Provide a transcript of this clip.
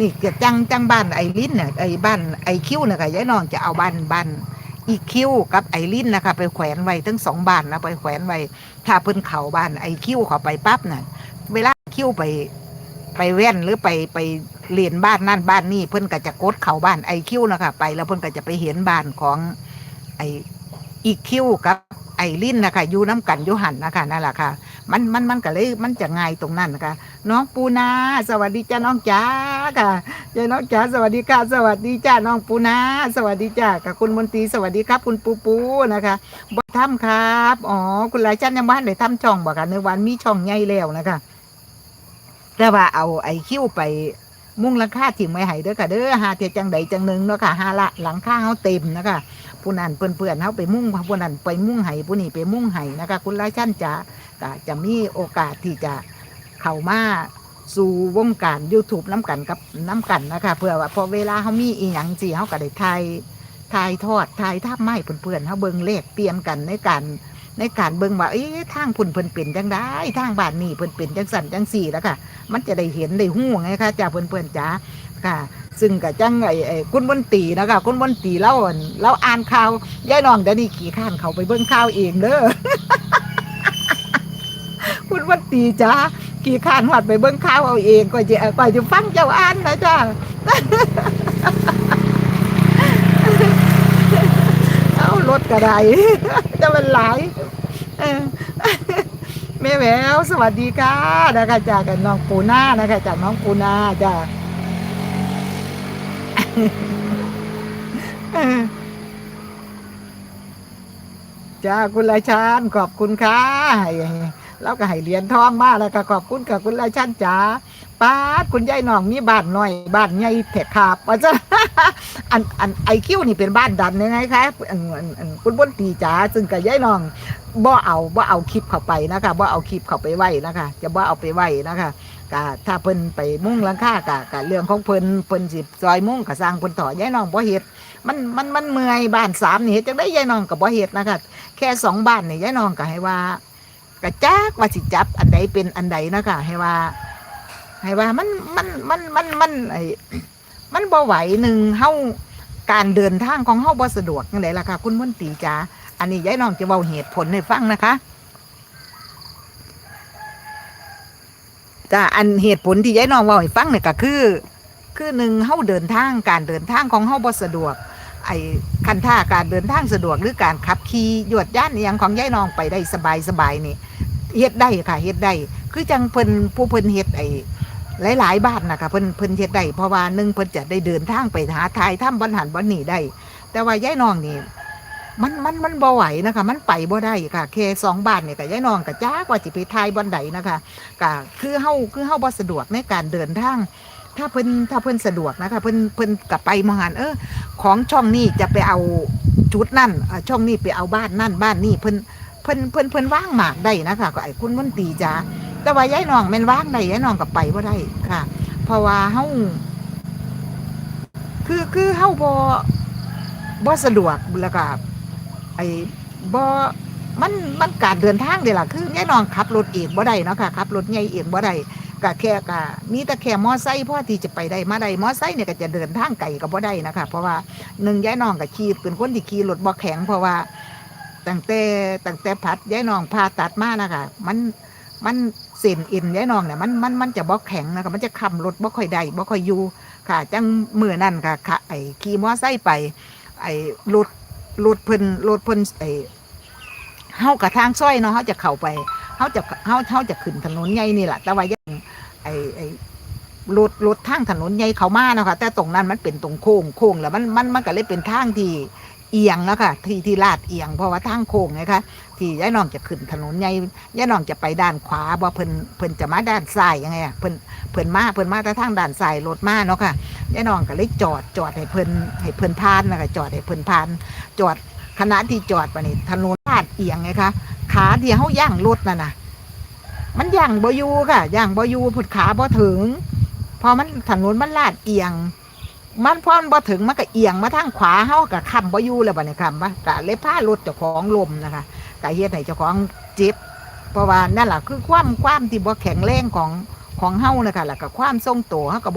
นี่จะจังจังบ้านไอรินเนี่ยไอบ้านไอคิวเนี่ยค่ะยายน้องจะเอาบ้านบ้านอีคิวกับไอรินนะคะไปแขวนไว้ทั้งสองบ้านนะไปแขวนไว้ถ้าเพิ่นเข่าบ้านไอคิวเขาไปปั๊บน่ะเวลาคิวไปไปแว่นหรือไปไปเรียนบ้านนั่นบ้านนี่เพิ่นก็จะกดเข่าบ้านไอคิวนะคะไปแล้วเพิ่นก็จะไปเห็นบ้านของไออีคิวกับไอรินนะคะอยู่น้ำกันอยู่หันนะคะนั่นแหละค่ะ มันมันมันก็เลยมันจะง่ายตรงนั้นนะคะน้องปูนาสวัสดีจ้าน้องจ๋าค่ะจ้าน้องจ๋าสวัสดีค่ะ สวัสดีจ้าน้องปูนาสวัสดีจ้ากับคุณมนตรีสวัสดีครับ คุณปูปูนะคะบ่ทำครับอ๋อคุณหลายจันยังบ้านได้ทำช่องบ่ค่ะในวันมีช่องใหญ่แล้วนะคะแต่ว่าเอาไอคิวไปมุ่งหลังคาถิ่มไว้ให้เด้อค่ะเด้อหาเทียจังใดจังหนึ่งเนาะค่ะหาละหลังคาเฮาเต็มนะคะ ผู้นั้นเพื่อนๆเฮาไปมุ่งผู้นั้นไปมุ่งให้ผู้นี้ไปมุ่งให้นะคะ คุณหลายจันจ๋าก็จะมีโอกาสที่จะเข้ามาสู่วงการ YouTube น้ำกันกับน้ำกันนะคะเพื่อว่าพอเวลาเฮามีอีหยังสิเฮาก็ได้ถ่ายถ่ายทอดถ่ายทาไม้เพื่อนๆเฮาเบิ่งเลขเปลี่ยนกันในการในการเบิ่งว่าเอ๊ะทางพุ่นเพิ่นเป็นจังได้ทางบ้านนี่เพิ่นเป็นจังสั่นจังสี่แล้วค่ะ มันจะได้เห็นได้หู้ไงคะจ้าเพื่อนๆจ้า ค่ะ ซึ่งกับจังไอ้ไอ้คุณบนตีนะคะคุณบนตีเล่าอั่นเราอ่านข่าวยายน้องเดี๋ยวนี้ขี่ข้านเขาไปเบิ่งข่าวเองเด้อคุณบนตีจ้าขี่ข้านหัดไปเบิ่งข่าวเอาเองก็จะก็จะฟังเจ้าอ่านนะจ้าเอารถกระไดจะเป็นหลายแม่แววสวัสดีค่ะนะคะจากกันน้องปูนานะคะจากน้องปูนาจ้า จ้าคุณราชันขอบคุณค่ะแล้วก็ให้เหรียญทองมาแล้วก็ขอบคุณกับคุณราชันจ๋าป้าคุณยายน้องมีบ้านน้อยบ้านใหญ่แถกขาบว่าจะอันอันไอคิวนี่เป็นบ้านดันยังไงคะอันอันอันคุณบนตีจ๋าซึ่งกับยายน้องบ่เอาบ่เอาคลิปเข้าไปนะคะบ่เอาคลิปเข้าไปไว้นะคะ จะบ่เอาไปไว้นะคะ กะถ้าเพิ่นไปมุ่งหลังคากะกะเรื่องของเพิ่นเพิ่นสิซอยมุ่งกะสร้างเพิ่นต่อยายน้องบ่เฮ็ดมันมันมันเมื่อยบ้านสามนี่เฮ็ดจังได้ยายน้องก็บ่เฮ็ดนะคะแค่สองบ้านนี่ยายน้องก็ให้ว่ากะจักว่าสิจับอันใดเป็นอันใดนะคะให้ว่า ให้ว่ามันมันมันมันมันไอ้มันบ่ไหวหนึ่งเฮาการเดินทางของเฮาบ่สะดวกจังไดล่ะค่ะคุณมนตรีจ๋าอันนี้ยายน้องจะเว้าเหตุผลให้ฟังนะคะ จ้าอันเหตุผลที่ยายน้องเว้าให้ฟังเนี่ยก็คือ คือหนึ่งเฮาเดินทางการเดินทางของเฮาบ่สะดวก ไอ้คันท่าการเดินทางสะดวกหรือการขับขี่ยวดย่านอหยังของยายน้องไปได้สบายสบายนี่เฮ็ดได้ค่ะเฮ็ดได้คือจังเพิ่นผู้เพิ่นเฮ็ดไอ้หลาย ๆ บ้านนะคะเพิ่นเพิ่นเฮ็ดได้เพราะว่าหนึ่งเพิ่นจะได้เดินทางไปหาทายถ้ำบ่หันบ่นี่ได้ แต่ว่ายายน้องนี่ มันมันมันบ่ไหวนะคะ มันไปบ่ได้ค่ะแค่สองบ้านเนี่ยกับยายนองกับจ้ากว่าสิไปทายบอนใดนะคะก็คือเฮาคือเฮาบ่สะดวกในการเดินทางถ้าเพิ่นถ้าเพิ่นสะดวกนะคะเพิ่นเพิ่นกลับไปมหันเออ ของช่องนี้จะไปเอาจุดนั่นช่องนี้ไปเอาบ้านนั่นบ้านนี่เพิ่นเพิ่นเพิ่นเพิ่นว่างหมากได้นะคะก็ไอ้คุณมนตีจ้าแต่ว่ายายน้องแม่นว่างได้ยายน้องกับไปบ่ได้ค่ะ เพราะว่าเฮาคือคือเฮาบ่บ่สะดวกแล้วก็ ไอ้บ่มันมันการเดินทางเด้ล่ะคือยายน้องขับรถเองบ่ได้เนาะค่ะขับรถใหญ่เองบ่ได้ก็แค่ก็มีแต่แค่มอไซค์พอที่จะไปได้มาได้มอไซค์เนี่ยก็จะเดินทางไกลก็บ่ได้นะคะเพราะว่าหนึ่งยายน้องก็ขี่เป็นคนที่ขี่รถบ่แข็ง เพราะว่าตั้งแต่ตั้งแต่พัดยายน้องผ่าตัดมานะคะมันมันเส้นเอ็นยายน้องเนี่ยมันมันมันจะบ่แข็งนะคะมันจะขับรถบ่ค่อยได้บ่ค่อยอยู่ค่ะ จังมือนั้นค่ะค่ะไอ้ขี่มอไซค์ไปไอ้รถ รถเพิ่นรถเพิ่นไอ้เฮากระทางซอยเนาะเฮาจะเข้าไปเฮาจะเฮาเฮาจะขึ้นถนนใหญ่นี่แหละแต่ว่ายังไอ้ไอ้รถรถทางถนนใหญ่เขามาเนาะค่ะแต่ตรงนั้นมันเป็นตรงโค้งโค้งแล้วมันมันมันก็เลยเป็นทางที่ เอียงแล้วค่ะที่ที่ลาดเอียง เพราะว่าทางโค้งไงคะที่ยาน้องจะขึ้นถนนใหญ่ยาน้องจะไปด้านขวาบ่เพิ่นเพิ่นจะมาด้านซ้ายยังไงอะเพิ่นเพิ่นมาเพิ่นมาแต่ทางด้านซ้ายรถมาเนาะค่ะยาน้องก็เลยจอดจอดให้เพิ่นให้เพิ่นผ่านนะคะจอดให้เพิ่นผ่าน จอดขณะที่จอดไปนี่ถนนลาดเอียงไงคะขาที่เขาย่างรถน่ะนะมันย่างบ่อยู่ค่ะย่างบ่อยู่พุดขาบ่ถึง พอมันถนนมันลาดเอียง มันพอนบ่ถึงมันก็เอียงมาทางขวาเฮาก็ค้ำบ่อยู่แล้วบัดนี้ค้ำปะก็เลยพารถเจ้าของลมนะคะกะเฮ็ดให้เจ้าของเจ็บเพราะว่านั่นแหละคือความความที่บ่แข็งแรงของของเฮานะคะแล้วก็ความทรงตัวเฮาก็บ่